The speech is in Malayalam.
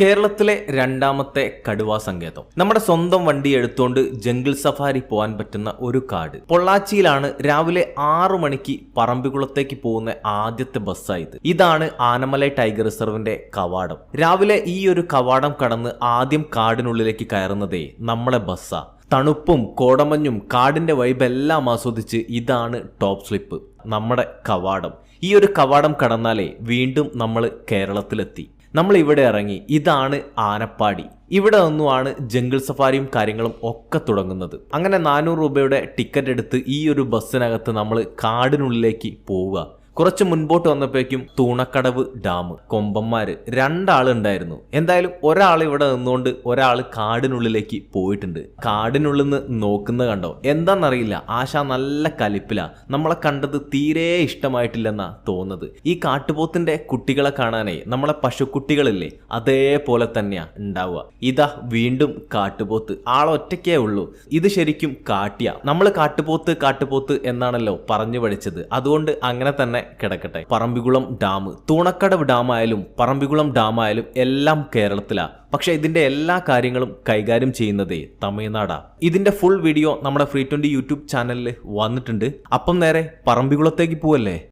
കേരളത്തിലെ രണ്ടാമത്തെ കടുവാ സങ്കേതം. നമ്മുടെ സ്വന്തം വണ്ടി എടുത്തുകൊണ്ട് ജംഗിൾ സഫാരി പോകാൻ പറ്റുന്ന ഒരു കാട്. പൊള്ളാച്ചിയിലാണ് രാവിലെ ആറു മണിക്ക് പറമ്പിക്കുളത്തേക്ക് പോകുന്ന ആദ്യത്തെ ബസ്സായത്. ഇതാണ് ആനമല ടൈഗർ റിസർവിന്റെ കവാടം. രാവിലെ ഈ ഒരു കവാടം കടന്ന് ആദ്യം കാടിനുള്ളിലേക്ക് കയറുന്നതേ നമ്മളെ ബസ്സാ. തണുപ്പും കോടമഞ്ഞും കാടിന്റെ വൈബ് എല്ലാം ആസ്വദിച്ച് ഇതാണ് ടോപ്പ് സ്ലിപ്പ്. നമ്മുടെ കവാടം. ഈ ഒരു കവാടം കടന്നാലേ വീണ്ടും നമ്മൾ കേരളത്തിലെത്തി. നമ്മൾ ഇവിടെ ഇറങ്ങി. ഇതാണ് ആനപ്പാടി. ഇവിടെ നിന്നുമാണ് ജംഗിൾ സഫാരിയും കാര്യങ്ങളും ഒക്കെ തുടങ്ങുന്നത്. അങ്ങനെ നാനൂറ് രൂപയുടെ ടിക്കറ്റ് എടുത്ത് ഈ ഒരു ബസ്സിനകത്ത് നമ്മൾ കാടിനുള്ളിലേക്ക് പോവുക. കുറച്ച് മുൻപോട്ട് വന്നപ്പോഴേക്കും തൂണക്കടവ് ഡാം കൊമ്പന്മാര് രണ്ടാളുണ്ടായിരുന്നു. എന്തായാലും ഒരാൾ ഇവിടെ നിന്നുകൊണ്ട് ഒരാൾ കാടിനുള്ളിലേക്ക് പോയിട്ടുണ്ട്. കാടിനുള്ളിൽ നിന്ന് നോക്കുന്ന കണ്ടോ? എന്താണെന്നറിയില്ല ആശ നല്ല കലിപ്പില. നമ്മളെ കണ്ടത് തീരെ ഇഷ്ടമായിട്ടില്ലെന്നാ തോന്നുന്നത്. ഈ കാട്ടുപോത്തിന്റെ കുട്ടികളെ കാണാനേ നമ്മളെ പശുക്കുട്ടികളില്ലേ അതേപോലെ തന്നെയാ ഉണ്ടാവുക. ഇതാ വീണ്ടും കാട്ടുപോത്ത്. ആളൊറ്റയ്ക്കേ ഉള്ളൂ. ഇത് ശരിക്കും കാട്ടിയ. നമ്മൾ കാട്ടുപോത്ത് കാട്ടുപോത്ത് എന്നാണല്ലോ പറഞ്ഞു പഠിച്ചത്. അതുകൊണ്ട് അങ്ങനെ തന്നെ കിടക്കട്ടെ. പറമ്പിക്കുളം ഡാം തൂണക്കടവ് ഡാം ആയാലും പറമ്പിക്കുളം ഡാം ആയാലും എല്ലാം കേരളത്തിലാണ് പക്ഷെ ഇതിന്റെ എല്ലാ കാര്യങ്ങളും കൈകാര്യം ചെയ്യുന്നത് തമിഴ്നാടാ. ഇതിന്റെ ഫുൾ വീഡിയോ നമ്മുടെ ഫ്രീ ട്വന്റി യൂട്യൂബ് ചാനലിൽ വന്നിട്ടുണ്ട്. അപ്പം നേരെ പറമ്പിക്കുളത്തേക്ക് പോവല്ലേ?